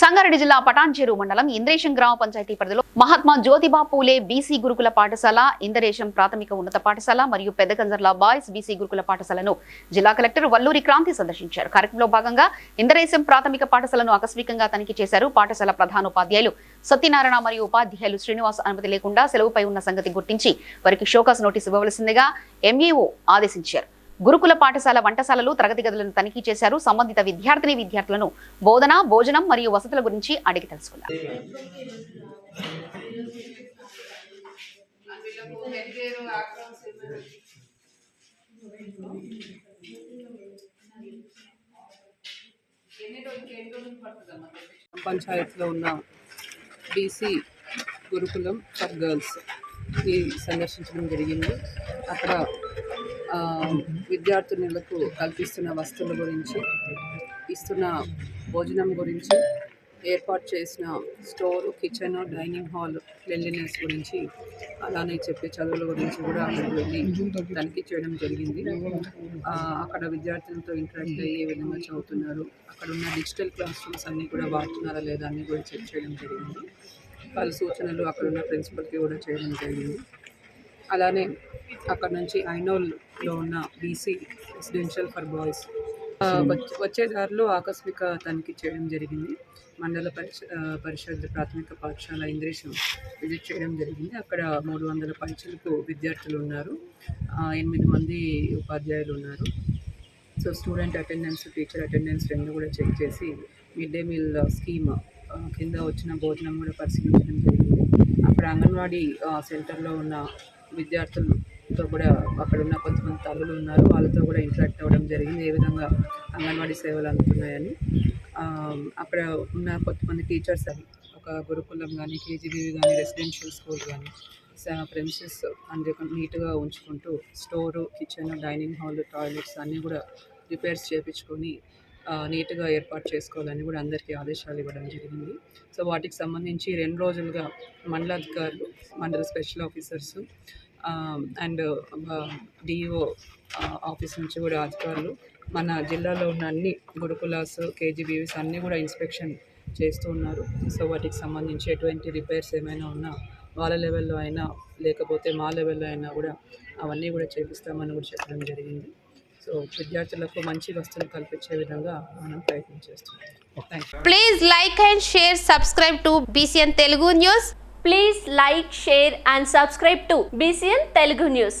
సంగారెడ్డి జిల్లా పటాన్చేరు మండలం ఇంద్రేశం గ్రామ పంచాయతీ పరిధిలో మహాత్మా జ్యోతిబా పూలే బీసీ గురుకుల పాఠశాల ఇందరేశం ప్రాథమిక ఉన్నత పాఠశాల మరియు పెద్దకంజర్ల బాయ్స్ బీసీ గురుకుల పాఠశాలను జిల్లా కలెక్టర్ వల్లూరి క్రాంతి సందర్శించారు. కార్యక్రమంలో భాగంగా ఇందరేశం ప్రాథమిక పాఠశాలను ఆకస్మికంగా తనిఖీ చేశారు. పాఠశాల ప్రధానోపాధ్యాయులు సత్యనారాయణ మరియు ఉపాధ్యాయులు శ్రీనివాస్ అనుమతి లేకుండా సెలవుపై ఉన్న సంగతి గుర్తించి వారికి షోకాస్ నోటీస్ ఇవ్వవలసిందిగా ఎంఈఓ ఆదేశించారు. గురుకుల పాఠశాల వంటశాలలు తరగతి గదులను తనిఖీ చేశారు. సంబంధిత విద్యార్థిని విద్యార్థులను బోధన భోజనం మరియు వసతుల గురించి అడిగి తెలుసుకున్నారు పంచాయత్లో ఉన్న బీసీ గురుకులం ఫర్ గర్ల్స్ సందర్శించడం జరిగింది. అక్కడ విద్యార్థినులకు కల్పిస్తున్న వస్తువుల గురించి ఇస్తున్న భోజనం గురించి ఏర్పాటు చేసిన store kitchen dining hall cleanliness గురించి అలానే చెప్పే చదువుల గురించి కూడా అక్కడికి వెళ్ళి తనిఖీ చేయడం జరిగింది. అక్కడ విద్యార్థులతో ఇంటరాక్ట్ అయ్యే విధంగా చదువుతున్నారు అక్కడ ఉన్న డిజిటల్ క్లాస్ రూమ్స్ అన్నీ కూడా వాడుతున్నారా లేదా అన్నీ కూడా చెక్ చేయడం జరిగింది. వాళ్ళ సూచనలు అక్కడ ఉన్న ప్రిన్సిపల్కి కూడా చేయడం జరిగింది. అలానే అక్కడ నుంచి ఐనోల్లో ఉన్న బీసీ రెసిడెన్షియల్ ఫర్ బాయ్స్. ఆ, వచ్చే- దారిలో ఆకస్మిక తనిఖీ చేయడం జరిగింది. మండల పరిష పరిషత్ ప్రాథమిక పాఠశాల ఇంద్రేశం విజిట్ చేయడం జరిగింది. అక్కడ మూడు వందల పరీక్షలకు విద్యార్థులు ఉన్నారు. ఎనిమిది మంది ఉపాధ్యాయులు ఉన్నారు. So student attendance teacher attendance రెండు కూడా చెక్ చేసి మిడ్ డే మీల్ స్కీమ్ కింద వచ్చిన భోజనం కూడా పరిశీలించడం జరిగింది. అక్కడ అంగన్వాడీ సెంటర్లో ఉన్న విద్యార్థులతో కూడా అక్కడ ఉన్న కొంతమంది తల్లులు ఉన్నారు. వాళ్ళతో కూడా ఇంటరాక్ట్ అవ్వడం జరిగింది. ఏ విధంగా అంగన్వాడీ సేవలు అందుతున్నాయని. అక్కడ ఉన్న కొంతమంది టీచర్స్ అని ఒక గురుకులం కానీ కేజీబీవి కానీ రెసిడెన్షియల్ స్కూల్ కానీ ప్రెమిసెస్ అన్ని నీట్గా ఉంచుకుంటూ store kitchen dining hall toilets అన్నీ కూడా రిపేర్స్ చేయించుకొని నీట్గా ఏర్పాటు చేసుకోవాలని కూడా అందరికీ ఆదేశాలు ఇవ్వడం జరిగింది. సో వాటికి సంబంధించి రెండు రోజులుగా మండల అధికారులు మండల special officers and DO office నుంచి కూడా అధికారులు మన జిల్లాలో ఉన్న అన్ని గురుకులాస్ కేజీబీవీస్ అన్నీ కూడా ఇన్స్పెక్షన్ చేస్తూ ఉన్నారు. సో వాటికి సంబంధించి ఎటువంటి రిపేర్స్ ఏమైనా ఉన్నా వాళ్ళ లెవెల్లో అయినా లేకపోతే మా లెవెల్లో అయినా కూడా అవన్నీ కూడా చేపిస్తామని కూడా చెప్పడం జరిగింది. సో విద్యార్థులకు మంచి వస్తువులు కల్పించే విధంగా మనం ప్రయత్నం చేస్తున్నాం Please like and share, subscribe to BCN Telugu News. Please like, share and subscribe to BCN Telugu News.